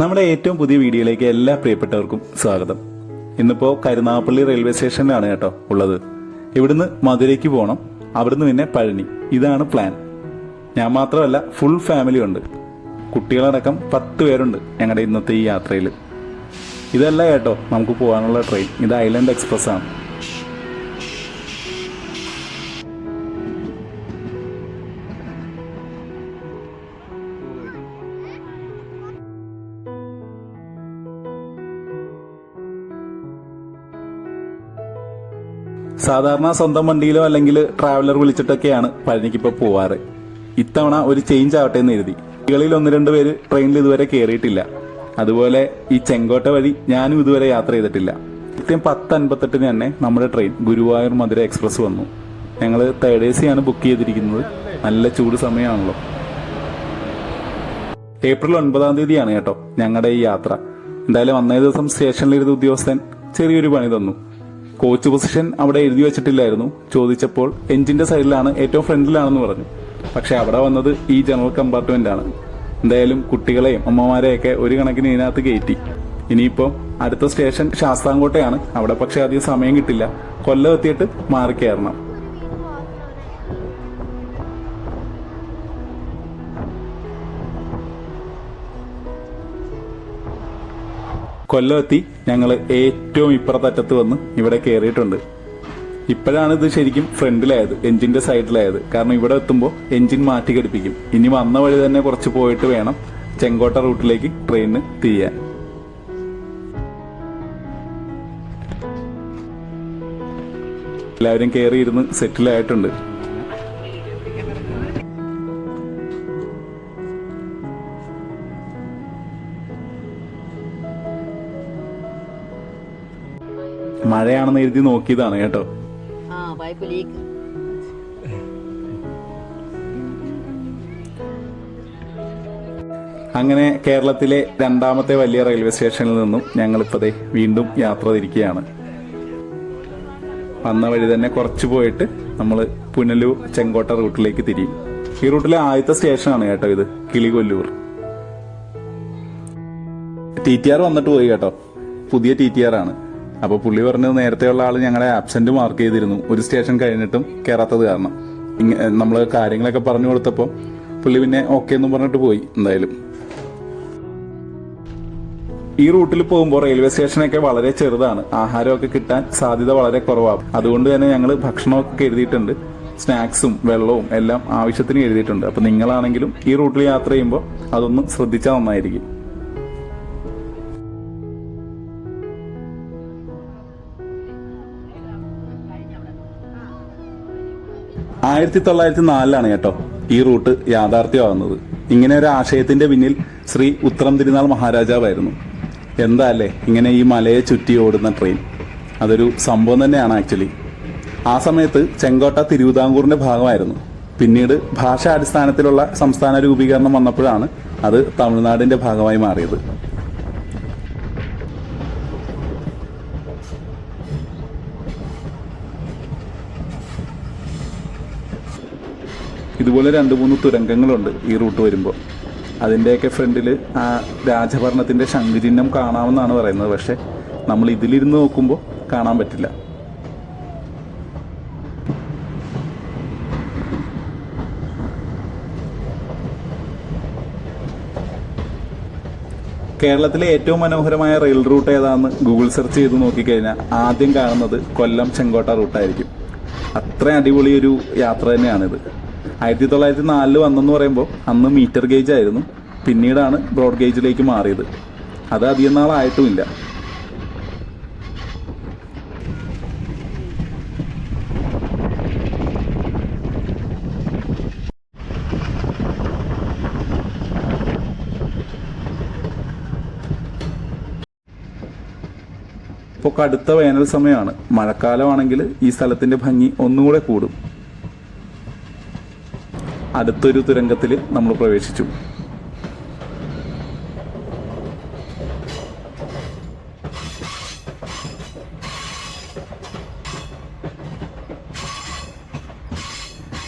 നമ്മുടെ ഏറ്റവും പുതിയ വീഡിയോയിലേക്ക് എല്ലാ പ്രിയപ്പെട്ടവർക്കും സ്വാഗതം. ഇന്നിപ്പോ കരുനാഗപ്പള്ളി റെയിൽവേ സ്റ്റേഷനിലാണ് കേട്ടോ ഉള്ളത്. ഇവിടുന്ന് മധുരയ്ക്ക് പോകണം അവിടുന്ന് പിന്നെ പഴനി. ഇതാണ് പ്ലാൻ ഞാൻ മാത്രമല്ല ഫുൾ ഫാമിലി ഉണ്ട്. കുട്ടികളടക്കം പത്ത് പേരുണ്ട് ഞങ്ങളുടെ ഇന്നത്തെ ഈ യാത്രയിൽ ഇതല്ല കേട്ടോ നമുക്ക് പോകാനുള്ള ട്രെയിൻ ഇത് ഐലൻഡ് എക്സ്പ്രസ് ആണ്. സാധാരണ സ്വന്തം വണ്ടിയിലോ അല്ലെങ്കിൽ ട്രാവലർ വിളിച്ചിട്ടൊക്കെയാണ് പഴനിക്ക് ഇപ്പോൾ പോവാറ്. ഇത്തവണ ഒരു ചേഞ്ച് ആവട്ടെ എന്ന് എഴുതി. കുട്ടികളിൽ ഒന്ന് രണ്ട് പേര് ട്രെയിനിൽ ഇതുവരെ കയറിയിട്ടില്ല അതുപോലെ ഈ ചെങ്കോട്ട വഴി ഞാനും ഇതുവരെ യാത്ര ചെയ്തിട്ടില്ല. കൃത്യം പത്ത് അൻപത്തെട്ടിന് തന്നെ നമ്മുടെ ട്രെയിൻ ഗുരുവായൂർ മധുര എക്സ്പ്രസ് വന്നു. ഞങ്ങൾ തേർഡ് എ സിയാണ് ബുക്ക് ചെയ്തിരിക്കുന്നത്. നല്ല ചൂട് സമയമാണല്ലോ ഏപ്രിൽ ഒൻപതാം തീയതിയാണ് കേട്ടോ ഞങ്ങളുടെ ഈ യാത്ര. എന്തായാലും അന്നേ ദിവസം സ്റ്റേഷനിലിരുന്ന ഉദ്യോഗസ്ഥൻ ചെറിയൊരു പണി തന്നു. കോച്ച് പൊസിഷൻ അവിടെ എഴുതി വെച്ചിട്ടില്ലായിരുന്നു. ചോദിച്ചപ്പോൾ എഞ്ചിന്റെ സൈഡിലാണ് ഏറ്റവും ഫ്രണ്ടിലാണെന്ന് പറഞ്ഞു. പക്ഷെ അവിടെ വന്നത് ഈ ജനറൽ കമ്പാർട്ട്മെന്റ് ആണ്. എന്തായാലും കുട്ടികളെയും അമ്മമാരെയൊക്കെ ഒരു കണക്കിന് ഇതിനകത്ത് കയറ്റി. ഇനിയിപ്പോൾ അടുത്ത സ്റ്റേഷൻ ശാസ്താംകോട്ടയാണ്. അവിടെ പക്ഷെ അധികം സമയം കിട്ടില്ല. കൊല്ലം എത്തിയിട്ട് മാറി കയറണം. കൊല്ലം എത്തി ഞങ്ങൾ ഏറ്റവും ഇപ്പുറത്തറ്റത്ത് വന്ന് ഇവിടെ കയറിയിട്ടുണ്ട് ഇപ്പോഴാണ് ഇത് ശരിക്കും ഫ്രണ്ടിലായത് എഞ്ചിന്റെ സൈഡിലായത്. കാരണം ഇവിടെ എത്തുമ്പോൾ എഞ്ചിൻ മാറ്റി ഘടിപ്പിക്കും. ഇനി വന്ന വഴി തന്നെ കുറച്ച് പോയിട്ട് വേണം ചെങ്കോട്ട റൂട്ടിലേക്ക് ട്രെയിനിന് തിരിയാൻ. എല്ലാവരും കയറിയിരുന്ന് സെറ്റിലായിട്ടുണ്ട്. മഴയാണെന്ന് എഴുതി നോക്കിയതാണ് കേട്ടോ. ആ പൈപ്പ് ലീക്ക്. അങ്ങനെ കേരളത്തിലെ രണ്ടാമത്തെ വലിയ റെയിൽവേ സ്റ്റേഷനിൽ നിന്നും ഞങ്ങൾ ഞങ്ങളിപ്പതേ വീണ്ടും യാത്ര തിരിക്കുകയാണ്. വന്ന വഴി തന്നെ കുറച്ച് പോയിട്ട് നമ്മൾ പുനലൂർ ചെങ്കോട്ട റൂട്ടിലേക്ക് തിരിയും. ഈ റൂട്ടിലെ ആദ്യത്തെ സ്റ്റേഷനാണ് കേട്ടോ ഇത് കിളികൊല്ലൂർ. ടി ടി ആർ വന്നിട്ട് പോയി കേട്ടോ. പുതിയ ടി ടി ആർ ആണ്. അപ്പൊ പുള്ളി പറഞ്ഞത് നേരത്തെയുള്ള ആൾ ഞങ്ങളെ ആബ്സെന്റ് മാർക്ക് ചെയ്തിരുന്നു. ഒരു സ്റ്റേഷൻ കഴിഞ്ഞിട്ടും കയറാത്തത് കാരണം. നമ്മൾ കാര്യങ്ങളൊക്കെ പറഞ്ഞു കൊടുത്തപ്പോൾ പുള്ളി പിന്നെ ഓക്കെ എന്നും പറഞ്ഞിട്ട് പോയി എന്തായാലും. ഈ റൂട്ടിൽ പോകുമ്പോൾ റെയിൽവേ സ്റ്റേഷനൊക്കെ വളരെ ചെറുതാണ്. ആഹാരമൊക്കെ കിട്ടാൻ സാധ്യത വളരെ കുറവാണ് അതുകൊണ്ട് തന്നെ ഞങ്ങൾ ഭക്ഷണമൊക്കെ എഴുതിയിട്ടുണ്ട് സ്നാക്സും വെള്ളവും എല്ലാം ആവശ്യത്തിന് എഴുതിയിട്ടുണ്ട്. അപ്പൊ നിങ്ങളാണെങ്കിലും ഈ റൂട്ടിൽ യാത്ര ചെയ്യുമ്പോൾ അതൊന്ന് ശ്രദ്ധിച്ചാൽ നന്നായിരിക്കും. ആയിരത്തി തൊള്ളായിരത്തി നാലിലാണ് കേട്ടോ ഈ റൂട്ട് യാഥാർത്ഥ്യമാകുന്നത്. ഇങ്ങനെ ഒരു ആശയത്തിന്റെ പിന്നിൽ ശ്രീ ഉത്തരം തിരുനാൾ മഹാരാജാവായിരുന്നു. എന്താ അല്ലേ ഇങ്ങനെ ഈ മലയെ ചുറ്റി ഓടുന്ന ട്രെയിൻ? അതൊരു സംഭവം തന്നെയാണ് ആക്ച്വലി. ആ സമയത്ത് ചെങ്കോട്ട തിരുവിതാംകൂറിന്റെ ഭാഗമായിരുന്നു. പിന്നീട് ഭാഷാടിസ്ഥാനത്തിലുള്ള സംസ്ഥാന രൂപീകരണം വന്നപ്പോഴാണ് അത് തമിഴ്നാടിന്റെ ഭാഗമായി മാറിയത്. ഇതുപോലെ രണ്ട് മൂന്ന് തുരങ്കങ്ങളുണ്ട് ഈ റൂട്ട് വരുമ്പോൾ അതിന്റെയൊക്കെ ഫ്രണ്ടിൽ ആ രാജഭരണത്തിന്റെ ശംഖുചിഹ്നം കാണാമെന്നാണ് പറയുന്നത്. പക്ഷേ നമ്മൾ ഇതിലിരുന്ന് നോക്കുമ്പോൾ കാണാൻ പറ്റില്ല. കേരളത്തിലെ ഏറ്റവും മനോഹരമായ റെയിൽ റൂട്ട് ഏതാണെന്ന് ഗൂഗിൾ സെർച്ച് ചെയ്ത് നോക്കിക്കഴിഞ്ഞാൽ ആദ്യം കാണുന്നത് കൊല്ലം ചെങ്കോട്ട റൂട്ടായിരിക്കും അത്ര അടിപൊളിയൊരു യാത്ര തന്നെയാണിത്. ആയിരത്തി തൊള്ളായിരത്തി നാലിൽ വന്നെന്ന് പറയുമ്പോൾ അന്ന് മീറ്റർ ഗേജ് ആയിരുന്നു. പിന്നീടാണ് ബ്രോഡ് ഗേജിലേക്ക് മാറിയത്. അത് അധികം നാളായിട്ടുമില്ല. ഇപ്പോൾ കടുത്ത വേനൽ സമയമാണ് മഴക്കാലമാണെങ്കിൽ ഈ സ്ഥലത്തിന്റെ ഭംഗി ഒന്നുകൂടെ കൂടും. അടുത്തൊരു തുരങ്കത്തിൽ നമ്മൾ പ്രവേശിച്ചു.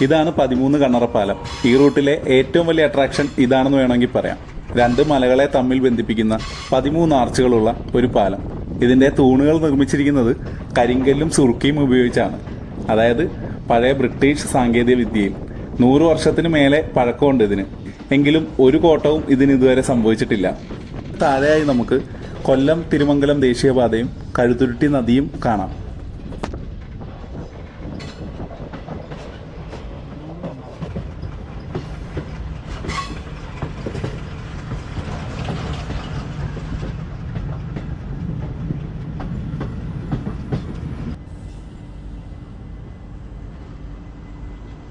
ഇതാണ് പതിമൂന്ന് കണ്ണറ പാലം. ഈ റൂട്ടിലെ ഏറ്റവും വലിയ അട്രാക്ഷൻ ഇതാണെന്ന് വേണമെങ്കിൽ പറയാം. രണ്ട് മലകളെ തമ്മിൽ ബന്ധിപ്പിക്കുന്ന പതിമൂന്ന് ആർച്ചുകളുള്ള ഒരു പാലം. ഇതിന്റെ തൂണുകൾ നിർമ്മിച്ചിരിക്കുന്നത് കരിങ്കല്ലും സുറുക്കിയും ഉപയോഗിച്ചാണ്. അതായത് പഴയ ബ്രിട്ടീഷ് സാങ്കേതിക വിദ്യയിൽ. നൂറ് വർഷത്തിന് മേലെ പഴക്കമുണ്ട് ഇതിന്. എങ്കിലും ഒരു കോട്ടവും ഇതിന് ഇതുവരെ സംഭവിച്ചിട്ടില്ല. താഴെയായി നമുക്ക് കൊല്ലം തിരുമംഗലം ദേശീയപാതയും കഴുതുരുട്ടി നദിയും കാണാം.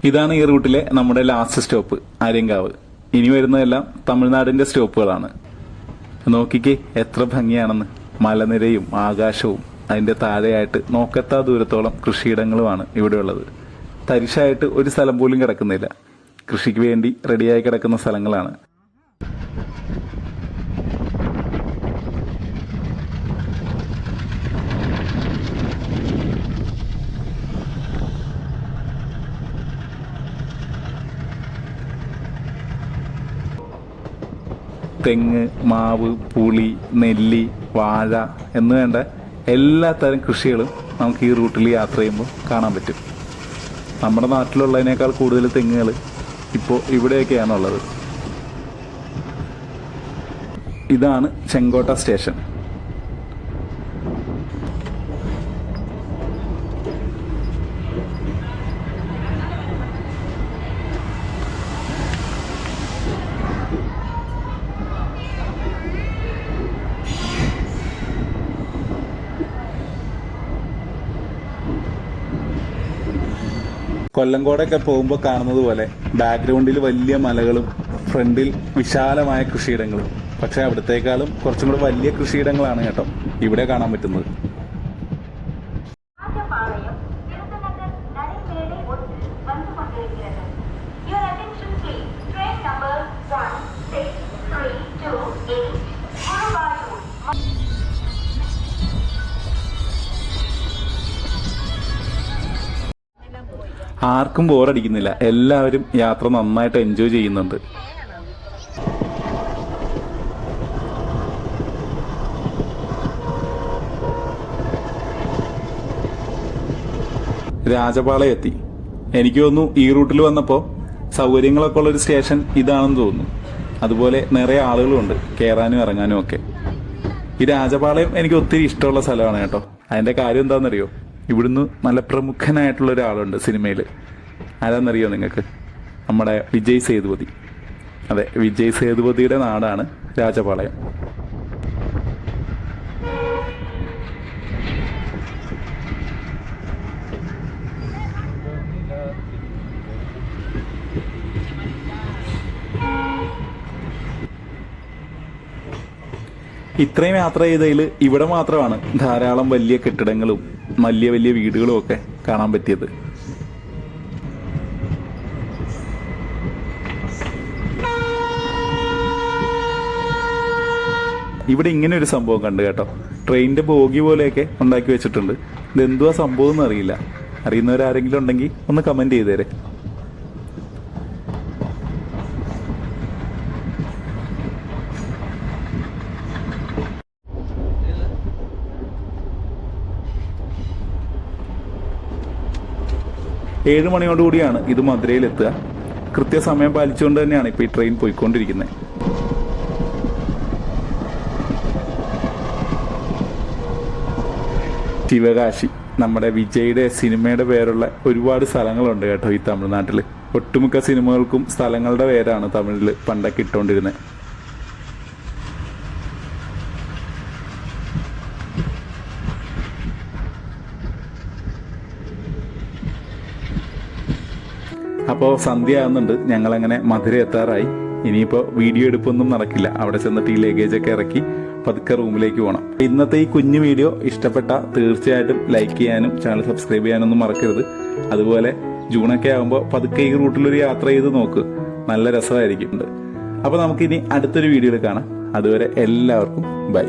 ഇതാണ് ഈ റൂട്ടിലെ നമ്മുടെ ലാസ്റ്റ് സ്റ്റോപ്പ് ആര്യങ്കാവ് ഇനി വരുന്നതെല്ലാം തമിഴ്നാടിന്റെ സ്റ്റോപ്പുകളാണ്. നോക്കിക്കേ എത്ര ഭംഗിയാണെന്ന്. മലനിരയും ആകാശവും അതിന്റെ താഴെയായിട്ട് നോക്കത്താ ദൂരത്തോളം കൃഷിയിടങ്ങളുമാണ് ഇവിടെയുള്ളത്. തരിശായിട്ട് ഒരു സ്ഥലം പോലും കിടക്കുന്നില്ല. കൃഷിക്ക് വേണ്ടി റെഡിയായി കിടക്കുന്ന സ്ഥലങ്ങളാണ്. തെങ്ങ് മാവ് പുളി നെല്ലി വാഴ എന്ന് വേണ്ട എല്ലാ തരം കൃഷികളും നമുക്ക് ഈ റൂട്ടിൽ യാത്ര ചെയ്യുമ്പോൾ കാണാൻ പറ്റും. നമ്മുടെ നാട്ടിലുള്ളതിനേക്കാൾ കൂടുതൽ തെങ്ങുകൾ ഇപ്പോൾ ഇവിടെയൊക്കെയാണുള്ളത്. ഇതാണ് ചെങ്കോട്ട സ്റ്റേഷൻ. കൊല്ലങ്കോടൊക്കെ പോകുമ്പോൾ കാണുന്നത് പോലെ ബാക്ക്ഗ്രൗണ്ടിൽ വലിയ മലകളും ഫ്രണ്ടിൽ വിശാലമായ കൃഷിയിടങ്ങളും. പക്ഷെ അവിടത്തേക്കാളും കുറച്ചും കൂടെ വലിയ കൃഷിയിടങ്ങളാണ് കേട്ടോ ഇവിടെ കാണാൻ പറ്റുന്നത്. ആർക്കും ബോറടിക്കുന്നില്ല. എല്ലാവരും യാത്ര നന്നായിട്ട് എൻജോയ് ചെയ്യുന്നുണ്ട്. രാജപാളയം എത്തി. എനിക്ക് തോന്നുന്നു ഈ റൂട്ടിൽ വന്നപ്പോൾ സൗകര്യങ്ങളൊക്കെ ഉള്ളൊരു സ്റ്റേഷൻ ഇതാണെന്ന് തോന്നുന്നു. അതുപോലെ നിറയെ ആളുകളുണ്ട്. കയറാനും ഇറങ്ങാനും ഒക്കെ. ഈ രാജപാളയം എനിക്ക് ഒത്തിരി ഇഷ്ടമുള്ള സ്ഥലമാണ് കേട്ടോ. അതിന്റെ കാര്യം എന്താണെന്നറിയോ? ഇവിടുന്ന് നല്ല പ്രമുഖനായിട്ടുള്ള ഒരാളുണ്ട് സിനിമയിൽ ആരാന്നറിയോ നിങ്ങൾക്ക്? നമ്മുടെ വിജയ് സേതുപതി. അതെ വിജയ് സേതുപതിയുടെ നാടാണ് രാജപാളയം. ഇത്രയും യാത്ര ചെയ്തതിൽ ഇവിടെ മാത്രമാണ് ധാരാളം വലിയ കെട്ടിടങ്ങളും വലിയ വലിയ വീടുകളും ഒക്കെ കാണാൻ പറ്റിയത്. ഇവിടെ ഇങ്ങനെ ഒരു സംഭവം കണ്ടു കേട്ടോ. ട്രെയിനിന്റെ ബോഗി പോലെയൊക്കെ ഉണ്ടാക്കി വെച്ചിട്ടുണ്ട്. ഇതെന്തുവാ സംഭവം എന്ന് അറിയില്ല അറിയുന്നവരാരെങ്കിലും ഉണ്ടെങ്കിൽ ഒന്ന് കമന്റ് ചെയ്തേരെ. ഏഴ് മണിയോടുകൂടിയാണ് ഇത് മധുരയിൽ എത്തുക കൃത്യസമയം പാലിച്ചുകൊണ്ട് തന്നെയാണ് ഇപ്പോൾ ഈ ട്രെയിൻ പോയിക്കൊണ്ടിരിക്കുന്നത് ശിവകാശി നമ്മുടെ വിജയുടെ സിനിമയുടെ പേരുള്ള ഒരുപാട് സ്ഥലങ്ങളുണ്ട് കേട്ടോ ഈ തമിഴ്നാട്ടിൽ ഒട്ടുമിക്ക സിനിമകൾക്കും സ്ഥലങ്ങളുടെ പേരാണ് തമിഴിൽ പണ്ടൊക്കെ ഇട്ടുകൊണ്ടിരുന്നത് അപ്പോൾ സന്ധ്യ ആവുന്നുണ്ട്. ഞങ്ങളങ്ങനെ മധുര എത്താറായി. ഇനിയിപ്പോൾ വീഡിയോ എടുപ്പൊന്നും നടക്കില്ല. അവിടെ ചെന്നിട്ട് ഈ ലഗേജ് ഒക്കെ ഇറക്കി പതുക്കെ റൂമിലേക്ക് പോകണം ഇന്നത്തെ ഈ കുഞ്ഞു വീഡിയോ ഇഷ്ടപ്പെട്ട തീർച്ചയായിട്ടും ലൈക്ക് ചെയ്യാനും ചാനൽ സബ്സ്ക്രൈബ് ചെയ്യാനൊന്നും മറക്കരുത്. അതുപോലെ ജൂണൊക്കെ ആകുമ്പോൾ പതുക്കെ ഈ റൂട്ടിലൊരു യാത്ര ചെയ്ത് നോക്ക്. നല്ല രസമായിരിക്കും. അപ്പോൾ നമുക്കിനി അടുത്തൊരു വീഡിയോയിൽ കാണാം. അതുവരെ എല്ലാവർക്കും ബൈ